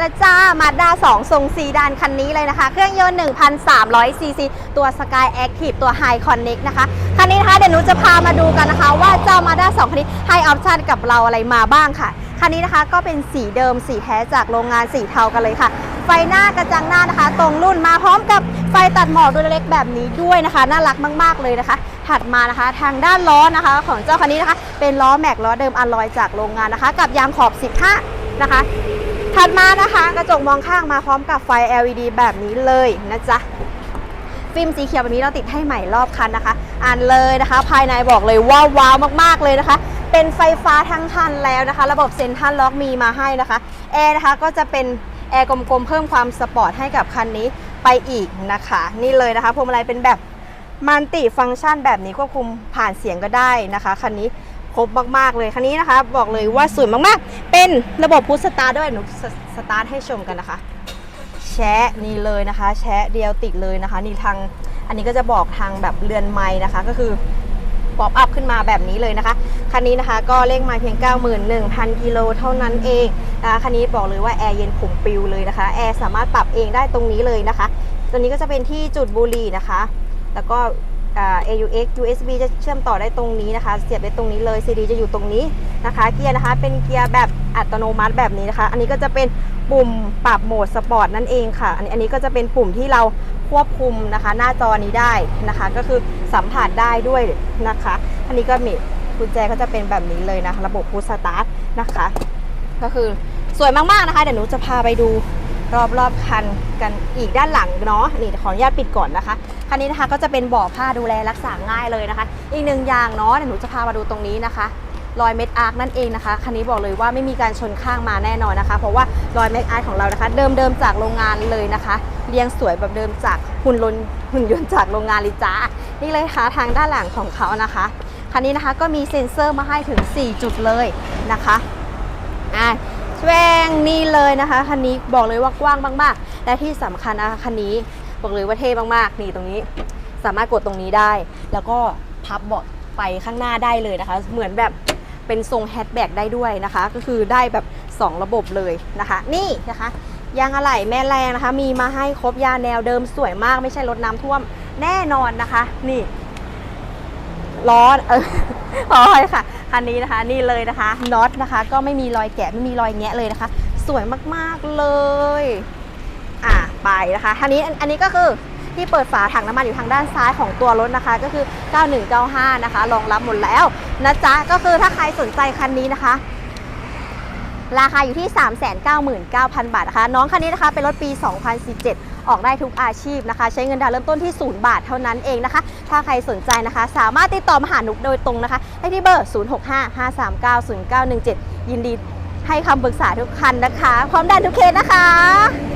แล้วจ้ามาด้า2ทรงซีดานคันนี้เลยนะคะ เครื่องยนต์ 1,300 ซีซี ตัว Sky Active ตัว High Connect นะคะ คันนี้นะคะ เดี๋ยวหนูจะพามาดูกันนะคะ ว่าเจ้ามาด้า2คันนี้ให้ออปชั่นกับเราอะไรมาบ้างค่ะ คันนี้นะคะก็เป็นสีเดิมสีแท้จากโรงงานสีเทากันเลยค่ะ ไฟหน้ากระจังหน้านะคะ ตรงรุ่นมาพร้อมกับไฟตัดหมอกดวงเล็กแบบนี้ด้วยนะคะ น่ารักมาก ๆ เลยนะคะ ถัดมานะคะ ทางด้านล้อนะคะ ของเจ้าคันนี้นะคะ เป็นล้อแม็กล้อเดิมอลลอยจากโรงงานนะคะ กับยางขอบ 15 นะคะ ถัดมานะคะกระจกมองข้างมาพร้อมกับไฟ LED แบบนี้เลยนะจ๊ะฟิล์มสีเขียวแบบนี้เราติดให้ใหม่รอบคันนะคะ อ่านเลยนะคะ ภายในบอกเลยว่าว้าวมากๆเลยนะคะ เป็นไฟฟ้าทั้งคันแล้วนะคะ ระบบเซ็นทรัลล็อกมีมาให้นะคะแอร์นะคะก็จะเป็นแอร์กลมๆเพิ่มความสปอร์ตให้กับคันนี้ไปอีกนะคะ นี่เลยนะคะพวงมาลัยเป็นแบบมัลติฟังก์ชันแบบนี้ควบคุมผ่านเสียงก็ได้นะคะคันนี้ ครบมาก ๆ เลยคันนี้นะคะ บอกเลยว่าสวยมากๆ เป็นระบบพุทสตาร์ด้วยหนูสสตาร์ทให้ชมกันนะคะ แชะนี่เลยนะคะ แชะเดียวติดเลยนะคะ นี่ทางอันนี้ก็จะบอกทางแบบเรือนไม้นะคะ ก็คือป๊อปอัพขึ้นมาแบบนี้เลยนะคะ คันนี้นะคะก็เลขไม้เพียง 91,000 กิโลเท่านั้นเองนะคะคันนี้บอกเลยว่าแอร์เย็นผงปิวเลยนะคะ แอร์สามารถปรับเองได้ตรงนี้เลยนะคะ ตัวนี้ก็จะเป็นที่จุดบุหรี่นะคะ แล้วก็ AUX USB จะเชื่อมต่อได้ตรงนี้นะคะ เสียบได้ตรงนี้เลย CD จะอยู่ตรงนี้นะคะ เกียร์นะคะ เป็นเกียร์แบบอัตโนมัติแบบนี้นะคะ อันนี้ก็จะเป็นปุ่มปรับโหมดสปอร์ตนั่นเองค่ะอันนี้อันนี้ก็จะเป็นปุ่มที่เราควบคุมนะคะ หน้าจอนี้ได้นะคะ ก็คือสัมผัสได้ด้วยนะคะ อันนี้ก็มีกุญแจก็จะเป็นแบบนี้เลยนะ ระบบพุชสตาร์ทนะคะ ก็คือสวยมากๆนะคะ เดี๋ยวหนูจะพาไปดู รอบรอบคันกันอีกด้านหลังเนาะนี่ขออนุญาตปิดก่อนนะคะคันนี้นะคะก็จะเป็นบ่อผ้าดูแลรักษาง่ายเลยนะคะ อีกหนึ่งอย่างเนาะเดี๋ยวหนูจะพามาดูตรงนี้นะคะรอยเม็ดอาร์คนั่นเองนะคะคันนี้บอกเลยว่าไม่มีการชนข้างมาแน่นอนนะคะ เพราะว่ารอยเม็ดอาร์คของเรานะคะ เดิมๆจากโรงงานเลยนะคะเรียงสวยแบบเดิมจากหุ่นยนหุ่นยนต์จากโรงงานลยจ้านี่เลยค่ะทางด้านหลังของเขานะคะคันนี้นะคะก็มีเซ็นเซอร์มาให้ถึง 4 จุดเลยนะคะอะ แวงนี่เลยนะคะคันนี้บอกเลยว่ากว้างมากๆ และที่สำคัญนะคะคันนี้บอกเลยว่าเท่มากๆนี่ตรงนี้ สามารถกดตรงนี้ได้ แล้วก็พับเบาะไปข้างหน้าได้เลยนะคะ เหมือนแบบเป็นทรงแฮชแบ็กได้ด้วยนะคะ ก็คือได้แบบ 2 ระบบเลยนะคะ นี่นะคะยางอะไหล่แม่แรงนะคะ มีมาให้ครบยาแนวเดิมสวยมากไม่ใช่รถน้ำท่วมแน่นอนนะคะ นี่ล้อเออขออภัยค่ะ คันนี้นะคะนี่เลยนะคะน็อตนะคะ ก็ไม่มีรอยแกะไม่มีรอยแงะเลยนะคะ สวยมากๆเลยอะไปนะคะคันนี้อันอันนี้ก็คือที่เปิดฝาถังน้ำมันอยู่ทางด้านซ้ายของตัวรถนะคะ ก็คือ 9195 นะคะรองรับหมดแล้วนะจ๊ะก็คือถ้าใครสนใจคันนี้นะคะ ราคาอยู่ที่ 399,000 บาทนะคะ น้องคันนี้นะคะเป็นรถปี 2017 ออกได้ทุกอาชีพนะคะ ใช้เงินดาวน์เริ่มต้นที่ 0 บาทเท่านั้นเองนะคะ ถ้าใครสนใจนะคะ สามารถติดต่อมาหานุกโดยตรงนะคะได้ที่เบอร์ 0655390917 ยินดีให้คำปรึกษาทุกคันนะคะ พร้อมดันทุกเคสนะคะ